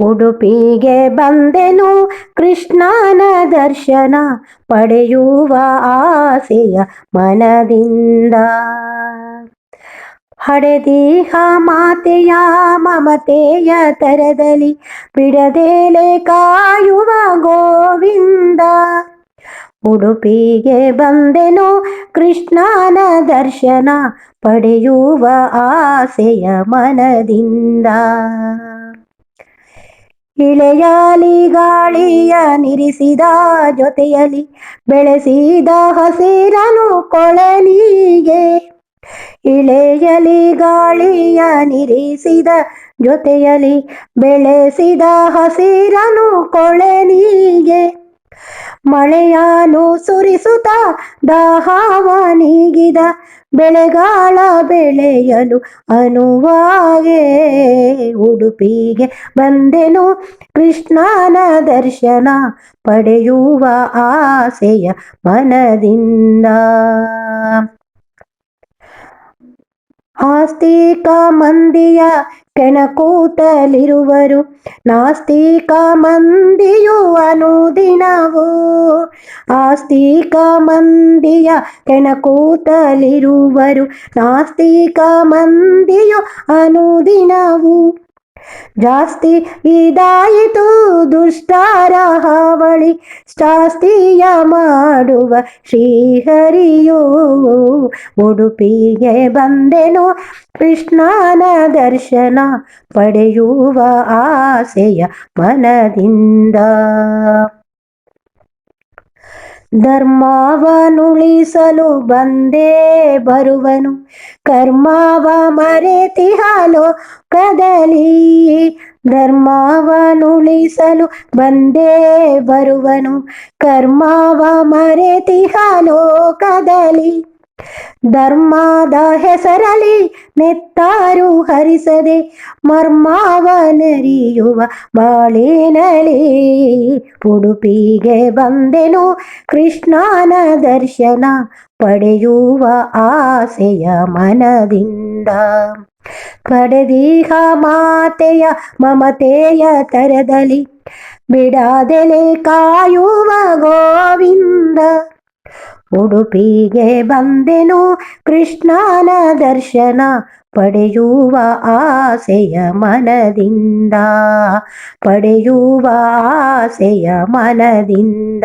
ಉಡುಪಿಗೆ ಬಂದೆನು ಕೃಷ್ಣನ ದರ್ಶನ ಪಡೆಯುವ ಆಸೆಯ ಮನದಿಂದ. ಹಡೆದೀಹ ಮಾತೆಯ ಮಮತೆಯ ತರದಲ್ಲಿ ಬಿಡದೇಲೆ ಕಾಯುವ ಗೋವಿಂದ. ಉಡುಪಿಗೆ ಬಂದೆನು ಕೃಷ್ಣನ ದರ್ಶನ ಪಡೆಯುವ ಆಸೆಯ ಮನದಿಂದ. ಇಳೆಯಾಲಿ ಗಾಳಿಯ ನಿರಿಸಿದ ಜೊತೆಯಲ್ಲಿ ಬೆಳೆಸಿದ ಹಸಿರನು ಕೊಳಲಿಗೆ. ಇಳೆಯಲಿ ಗಾಳಿಯ ನಿರಿಸಿದ ಜೊತೆಯಲ್ಲಿ ಬೆಳೆಸಿದ ಹಸಿರನು ಕೊಳಲಿಗೆ. ಮಳೆಯಾನು ಸುರಿಸುತ್ತ ದಾಹವ ನೀಗಿದ ಬೆಳೆಗಾಳ ಬೆಳೆಯಲು ಅನುವಾಗೆ ಉಡುಪಿಗೆ ಬಂದೆನು. ಕೃಷ್ಣನ ದರ್ಶನ ಪಡೆಯುವ ಆಸೆಯ ಮನದಿಂದ ಆಸ್ತಿಕ ಮಂದಿಯ ಕೆಣಕೂತಲಿರುವರು ನಾಸ್ತಿಕ ಮಂದಿಯು ಅನುದಿನವು ಆಸ್ತಿಕ ಮಂದಿಯ ಕೆಣಕೂತಲಿರುವರು ನಾಸ್ತಿಕ ಮಂದಿಯು ಅನುದಿನವು ಜಾಸ್ತಿ ಇದಾಯಿತು ದುಷ್ಟಾರ ಹಾವಳಿ ಶಾಸ್ತಿಯ ಮಾಡುವ ಶ್ರೀಹರಿಯು ಉಡುಪಿಗೆ ಬಂದೆನು. ಕೃಷ್ಣನ ದರ್ಶನ ಪಡೆಯುವ ಆಸೆಯ ಮನದಿಂದ. ಧರ್ಮವನುಳಿಸಲು ಬಂದೇ ಬರುವನು. ಕರ್ಮವ ಮರೆತಿಹಾಲೋ ಕದಲಿ. ಧರ್ಮವನುಳಿಸಲು ಬಂದೇ ಬರುವನು. ಕರ್ಮವ ಮರೆತಿಹಾಲೋ ಕದಲಿ. ಧರ್ಮದ ಹೆಸರಲಿ ನೆತ್ತಾರು ಹರಿಸದೆ ಮರ್ಮಾವನರಿಯುವ ಬಾಳಿನಲಿ ಉಡುಪಿಗೆ ಬಂದೆನು ಕೃಷ್ಣನ ದರ್ಶನ ಪಡೆಯುವ ಆಸೆಯ ಮನದಿಂದ. ಪಡೆದೀಹ ಮಾತೆಯ ಮಮತೆಯ ತರದಲ್ಲಿ ಬಿಡಾದೆಲೆ ಕಾಯುವ ಗೋವಿಂದ. ಉಡುಪಿಗೆ ಬಂದೆನು ಕೃಷ್ಣನ ದರ್ಶನ ಪಡೆಯುವ ಆಸೆಯ ಮನದಿಂದ. ಪಡೆಯುವ ಆಸೆಯ ಮನದಿಂದ.